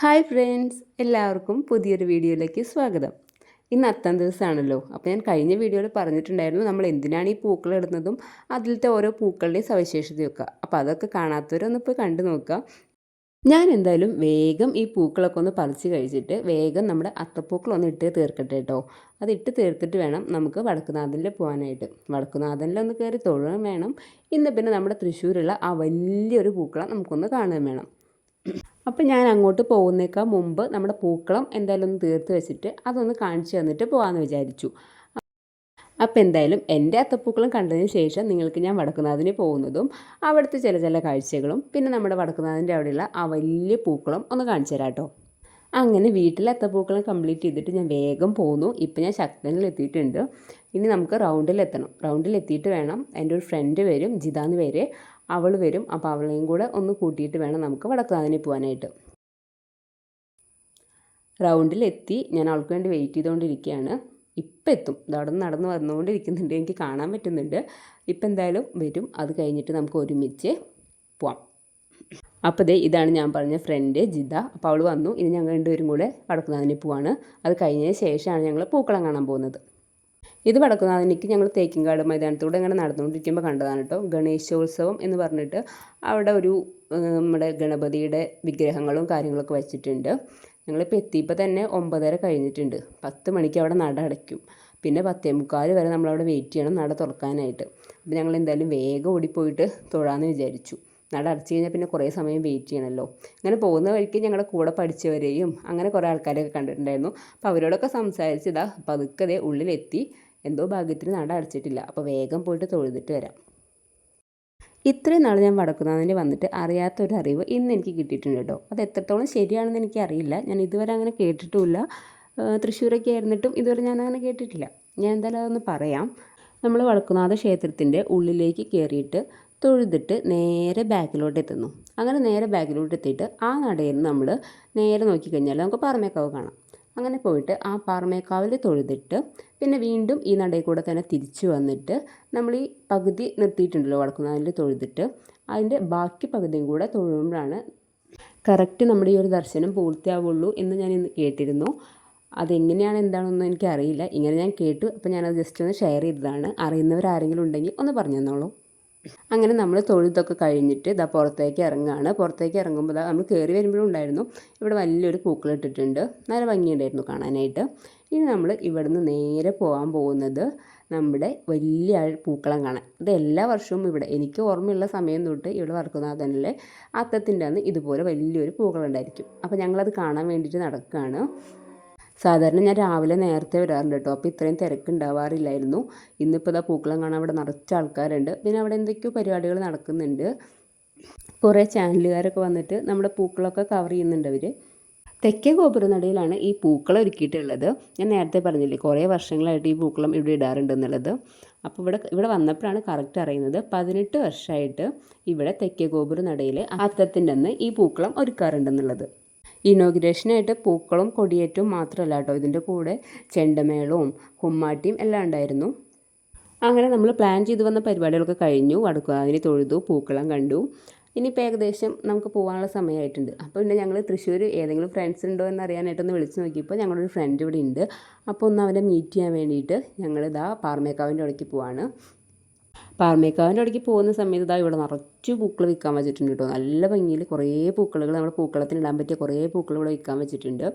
Hi friends എല്ലാവർക്കും പുതിയൊരു വീഡിയോയിലേക്ക് സ്വാഗതം. ഇന്ന് അത്തം ദിവസമാണല്ലോ അപ്പോൾ ഞാൻ കഴിഞ്ഞ വീഡിയോയിൽ പറഞ്ഞിട്ടുണ്ടായിരുന്നു നമ്മൾ എന്തിനാണ് ഈ പൂക്കൾ ഇടുന്നതും അതിലത്തെ ഓരോ പൂക്കളുടെയും സവിശേഷതയൊക്കെ. അപ്പോൾ അതൊക്കെ കാണാത്തവരൊന്ന് ഇപ്പോൾ കണ്ടു നോക്കുക ഞാൻ എന്തായാലും വേഗം ഈ പൂക്കളൊക്കെ ഒന്ന് പറിച്ച് കഴിച്ചിട്ട് വേഗം നമ്മുടെ അത്തപ്പൂക്കളൊന്ന് ഇട്ട് തീർക്കട്ടെ കേട്ടോ. അത് ഇട്ട് തീർത്തിട്ട് വേണം നമുക്ക് വടക്കുനാഥനിൽ പോകാനായിട്ട്. വടക്കുനാഥനിൽ ഒന്ന് കയറി തൊഴുകയും വേണം. ഇന്ന് പിന്നെ നമ്മുടെ തൃശ്ശൂരുള്ള ആ വലിയൊരു പൂക്കളം നമുക്കൊന്ന് കാണുകയും വേണം. അപ്പം ഞാൻ അങ്ങോട്ട് പോകുന്നേക്കാൾ മുമ്പ് നമ്മുടെ പൂക്കളം എന്തായാലും ഒന്ന് തീർത്ത് വെച്ചിട്ട് അതൊന്ന് കാണിച്ചു തന്നിട്ട് പോകാമെന്ന് വിചാരിച്ചു. അപ്പോൾ എന്തായാലും എന്റെ അത്തപ്പൂക്കളം കണ്ടതിന് ശേഷം നിങ്ങൾക്ക് ഞാൻ വടക്കുന്നാഥിന് പോകുന്നതും അവിടുത്തെ ചില ചില കാഴ്ചകളും പിന്നെ നമ്മുടെ വടക്കുന്നാഥിന്റെ അവിടെയുള്ള ആ വലിയ പൂക്കളം ഒന്ന് കാണിച്ചു തരാം കേട്ടോ. അങ്ങനെ വീട്ടിലെ അത്തപ്പൂക്കളം കംപ്ലീറ്റ് ചെയ്തിട്ട് ഞാൻ വേഗം പോന്നു. ഇപ്പം ഞാൻ ശക്തനിൽ എത്തിയിട്ടുണ്ട്. ഇനി നമുക്ക് റൗണ്ടിലെത്തണം. റൗണ്ടിലെത്തിയിട്ട് വേണം എന്റെ ഒരു ഫ്രണ്ട് വരും ജിതാന്ന് പേര്. അവൾ വരും. അപ്പോൾ അവളെയും കൂടെ ഒന്ന് കൂട്ടിയിട്ട് വേണം നമുക്ക് വടക്കാതിനെ പോകാനായിട്ട് റൗണ്ടിലെത്തി ഞാൻ അവൾക്ക് വേണ്ടി വെയിറ്റ് ചെയ്തുകൊണ്ടിരിക്കുകയാണ്. ഇപ്പം എത്തും. അവിടെ നടന്ന് വന്നുകൊണ്ടിരിക്കുന്നുണ്ട്. എനിക്ക് കാണാൻ പറ്റുന്നുണ്ട്. ഇപ്പം എന്തായാലും വരും. അത് കഴിഞ്ഞിട്ട് നമുക്ക് ഒരുമിച്ച് പോവാം. അപ്പോൾ ദേ ഇതാണ് ഞാൻ പറഞ്ഞ ഫ്രണ്ട് ജിത. അപ്പോൾ അവൾ വന്നു. ഇനി ഞങ്ങൾ രണ്ടുപേരും കൂടെ വടക്കുന്നാഥിന് പോവാണ്. അത് കഴിഞ്ഞതിന് ശേഷമാണ് ഞങ്ങൾ പൂക്കളം കാണാൻ പോകുന്നത്. ഇത് വടക്കുന്നാഥനിക്ക് ഞങ്ങൾ തേക്കിൻകാട് മൈതാനത്തൂടെ ഇങ്ങനെ നടന്നുകൊണ്ടിരിക്കുമ്പോൾ കണ്ടതാണ് കേട്ടോ. ഗണേശോത്സവം എന്ന് പറഞ്ഞിട്ട് അവിടെ ഒരു നമ്മുടെ ഗണപതിയുടെ വിഗ്രഹങ്ങളും കാര്യങ്ങളൊക്കെ വെച്ചിട്ടുണ്ട്. ഞങ്ങളിപ്പോൾ എത്തിയപ്പോൾ തന്നെ ഒമ്പതര കഴിഞ്ഞിട്ടുണ്ട്. പത്ത് മണിക്ക് അവിടെ നട അടയ്ക്കും. പിന്നെ പത്തേ മുക്കാൽ വരെ നമ്മളവിടെ വെയിറ്റ് ചെയ്യണം നട തുറക്കാനായിട്ട്. അപ്പോൾ ഞങ്ങൾ എന്തായാലും വേഗം ഓടിപ്പോയിട്ട് തൊഴാമെന്ന് വിചാരിച്ചു. നട അടച്ചു കഴിഞ്ഞാൽ പിന്നെ കുറേ സമയം വെയിറ്റ് ചെയ്യണമല്ലോ അങ്ങനെ പോകുന്ന വഴിക്ക് ഞങ്ങളുടെ കൂടെ പഠിച്ചവരെയും അങ്ങനെ കുറേ ആൾക്കാരെയൊക്കെ കണ്ടിട്ടുണ്ടായിരുന്നു. അപ്പോൾ അവരോടൊക്കെ സംസാരിച്ചതാ പതുക്കതേ ഉള്ളിലെത്തി. എന്തോ ഭാഗ്യത്തിന് നട അടച്ചിട്ടില്ല. അപ്പോൾ വേഗം പോയിട്ട് തൊഴുതിട്ട് വരാം. ഇത്രയും നാൾ ഞാൻ വടക്കുന്നതിന് വന്നിട്ട് അറിയാത്തൊരു അറിവ് ഇന്ന് എനിക്ക് കിട്ടിയിട്ടുണ്ട് കേട്ടോ. അത് എത്രത്തോളം ശരിയാണെന്ന് എനിക്ക് അറിയില്ല ഞാൻ ഇതുവരെ അങ്ങനെ കേട്ടിട്ടുമില്ല. തൃശ്ശൂരൊക്കെ ആയിരുന്നിട്ടും ഇതുവരെ ഞാൻ അങ്ങനെ കേട്ടിട്ടില്ല. ഞാൻ എന്തായാലും അതൊന്ന് പറയാം. നമ്മൾ വടക്കുന്നാഥ ക്ഷേത്രത്തിന്റെ ഉള്ളിലേക്ക് കയറിയിട്ട് തൊഴുതിട്ട് നേരെ ബാക്കിലോട്ട് എത്തുന്നു അങ്ങനെ നേരെ ബാക്കിലോട്ട് എത്തിയിട്ട് ആ നടയിൽ നിന്ന് നമ്മൾ നേരെ നോക്കിക്കഴിഞ്ഞാൽ നമുക്ക് പാറമേക്കാവ് കാണാം. അങ്ങനെ പോയിട്ട് ആ പാറമേക്കാവിൽ തൊഴുതിട്ട് പിന്നെ വീണ്ടും ഈ നടയിൽ കൂടെ തന്നെ തിരിച്ചു വന്നിട്ട് നമ്മൾ ഈ പകുതി നിർത്തിയിട്ടുണ്ടല്ലോ വടക്കുന്നാലിൽ തൊഴുതിട്ട്. അതിന്റെ ബാക്കി പകുതിയും കൂടെ തൊഴുമ്പോഴാണ് കറക്റ്റ് നമ്മുടെ ഈ ഒരു ദർശനം പൂർത്തിയാവുള്ളൂ എന്ന് ഞാൻ ഇന്ന് കേട്ടിരുന്നു. അതെങ്ങനെയാണ് എന്താണെന്നൊന്നും എനിക്കറിയില്ല. ഇങ്ങനെ ഞാൻ കേട്ടു. അപ്പോൾ ഞാനത് ജസ്റ്റ് ഒന്ന് ഷെയർ ചെയ്തതാണ്. അറിയുന്നവരാരെങ്കിലും ഉണ്ടെങ്കിൽ ഒന്ന് പറഞ്ഞു തന്നോളൂ. അങ്ങനെ നമ്മൾ തൊഴുതൊക്കെ കഴിഞ്ഞിട്ട് ഇതാ പുറത്തേക്ക് ഇറങ്ങുകയാണ് പുറത്തേക്ക് ഇറങ്ങുമ്പോൾ നമ്മൾ കയറി വരുമ്പോഴും ഉണ്ടായിരുന്നു. ഇവിടെ വലിയൊരു പൂക്കൾ ഇട്ടിട്ടുണ്ട്. നല്ല ഭംഗിയുണ്ടായിരുന്നു കാണാനായിട്ട്. ഇനി നമ്മൾ ഇവിടുന്ന് നേരെ പോകാൻ പോകുന്നത് നമ്മുടെ വലിയ പൂക്കളം കാണാൻ. ഇത് എല്ലാ വർഷവും ഇവിടെ. എനിക്ക് ഓർമ്മയുള്ള സമയം തൊട്ട് ഇവിടെ വർക്കുന്നാഥനിലെ അത്തത്തിന്റെ അന്ന് ഇതുപോലെ വലിയൊരു പൂക്കളം ഉണ്ടായിരിക്കും. അപ്പോൾ ഞങ്ങളത് കാണാൻ വേണ്ടിയിട്ട് നടക്കുകയാണ്. സാധാരണ ഞാൻ രാവിലെ നേരത്തെ വരാറുണ്ട് കേട്ടോ. അപ്പോൾ ഇത്രയും തിരക്ക് ഉണ്ടാവാറില്ലായിരുന്നു ഇന്നിപ്പോൾ ഇതാ പൂക്കളം കാണാൻ അവിടെ നിറച്ച ആൾക്കാരുണ്ട്. പിന്നെ അവിടെ എന്തൊക്കെയോ പരിപാടികൾ നടക്കുന്നുണ്ട്. കുറേ ചാനലുകാരൊക്കെ വന്നിട്ട് നമ്മുടെ പൂക്കളൊക്കെ കവർ ചെയ്യുന്നുണ്ട് അവർ തെക്കേ ഗോപുരനടയിലാണ് ഈ പൂക്കളം ഒരുക്കിയിട്ടുള്ളത്. ഞാൻ നേരത്തെ പറഞ്ഞില്ലേ കുറേ വർഷങ്ങളായിട്ട് ഈ പൂക്കളം ഇവിടെ ഇടാറുണ്ട് എന്നുള്ളത്. അപ്പോൾ ഇവിടെ ഇവിടെ വന്നപ്പോഴാണ് കറക്റ്റ് അറിയുന്നത്. പതിനെട്ട് വർഷമായിട്ട് ഇവിടെ തെക്കേ ഗോപുരനടയിൽ അത്തത്തിന്റെ അന്ന് ഈ പൂക്കളം ഒരുക്കാറുണ്ടെന്നുള്ളത് ഇനോഗ്രേഷനായിട്ട് പൂക്കളും കൊടിയേറ്റവും മാത്രമല്ല കേട്ടോ ഇതിന്റെ കൂടെ ചെണ്ടമേളവും കുമ്മാട്ടിയും എല്ലാം ഉണ്ടായിരുന്നു. അങ്ങനെ നമ്മൾ പ്ലാൻ ചെയ്തു വന്ന പരിപാടികളൊക്കെ കഴിഞ്ഞു. വടക്കുവാതിന് തൊഴുതു പൂക്കളം കണ്ടു. ഇനിയിപ്പോൾ ഏകദേശം നമുക്ക് പോകാനുള്ള സമയമായിട്ടുണ്ട് അപ്പോൾ പിന്നെ ഞങ്ങൾ തൃശ്ശൂർ ഏതെങ്കിലും ഫ്രണ്ട്സ് ഉണ്ടോ എന്ന് അറിയാനായിട്ടൊന്ന് വിളിച്ച് നോക്കിയപ്പോൾ ഞങ്ങളൊരു ഫ്രണ്ട് ഇവിടെ ഉണ്ട് അപ്പോൾ ഒന്ന് അവനെ മീറ്റ് ചെയ്യാൻ വേണ്ടിയിട്ട് ഞങ്ങളിതാ പാറമേക്കാവിന്റെ ഇടയ്ക്ക് പോവാണ്. പാർമേക്കാവിന്റെ ഇടയ്ക്ക് പോകുന്ന സമയത്ത് ഇതാ ഇവിടെ നിറച്ച് പൂക്കൾ വിൽക്കാൻ വെച്ചിട്ടുണ്ട് കേട്ടോ. നല്ല ഭംഗിയിൽ കുറേ പൂക്കളുകൾ നമ്മുടെ പൂക്കളത്തിന് ഇടാൻ പറ്റിയ കുറേ പൂക്കൾ ഇവിടെ വിൽക്കാൻ വെച്ചിട്ടുണ്ട്.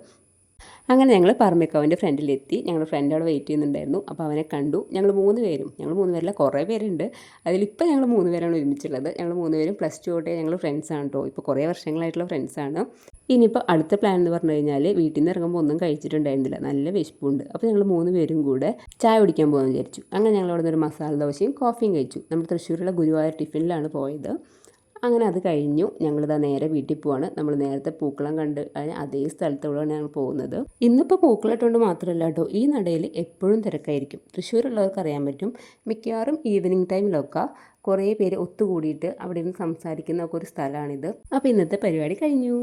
അങ്ങനെ ഞങ്ങൾ പറമ്പിക്കാവിന്റെ ഫ്രണ്ടിലെത്തി. ഞങ്ങളുടെ ഫ്രണ്ട് അവിടെ വെയിറ്റ് ചെയ്യുന്നുണ്ടായിരുന്നു. അപ്പോൾ അവനെ കണ്ടു. ഞങ്ങൾ മൂന്ന് പേരും. ഞങ്ങൾ മൂന്ന് പേരല്ല കുറേ പേരുണ്ട്. അതിലിപ്പോൾ ഞങ്ങൾ മൂന്ന് പേരാണ് ഒരുമിച്ചുള്ളത്. ഞങ്ങൾ മൂന്ന് പേരും പ്ലസ് ടു തൊട്ടേ ഞങ്ങൾ ഫ്രണ്ട്സാണ് കേട്ടോ ഇപ്പോൾ കുറേ വർഷങ്ങളായിട്ടുള്ള ഫ്രണ്ട്സാണ് ഇനിയിപ്പോൾ അടുത്ത പ്ലാൻ എന്ന് പറഞ്ഞു കഴിഞ്ഞാൽ വീട്ടിൽ നിന്ന് ഇറങ്ങുമ്പോൾ ഒന്നും കഴിച്ചിട്ടുണ്ടായിരുന്നില്ല. നല്ല വിശപ്പുണ്ട്. അപ്പോൾ ഞങ്ങൾ മൂന്ന് പേരും കൂടെ ചായ കുടിക്കാൻ പോകുമെന്ന് വിചാരിച്ചു. അങ്ങനെ ഞങ്ങൾ അവിടെ നിന്ന് ഒരു മസാല ദോശയും കോഫിയും കഴിച്ചു. നമ്മൾ തൃശ്ശൂരുള്ള ഗുരുവായൂർ ടിഫിനിലാണ് പോയത്. അങ്ങനെ അത് കഴിഞ്ഞു. ഞങ്ങളിതാ നേരെ വീട്ടിൽ പോവാണ്. നമ്മൾ നേരത്തെ പൂക്കളം കണ്ട് അതേ സ്ഥലത്തോടാണ് ഞങ്ങൾ പോകുന്നത്. ഇന്നിപ്പോൾ പൂക്കളിട്ടുകൊണ്ട് മാത്രമല്ല കേട്ടോ ഈ നടയിൽ എപ്പോഴും തിരക്കായിരിക്കും. തൃശ്ശൂരുള്ളവർക്ക് അറിയാൻ പറ്റും. മിക്കവാറും ഈവനിങ് ടൈമിലൊക്കെ കുറേ പേര് ഒത്തുകൂടിയിട്ട് അവിടെ നിന്ന് സംസാരിക്കുന്ന ഒരു സ്ഥലമാണിത്. അപ്പോൾ ഇന്നത്തെ പരിപാടി കഴിഞ്ഞു.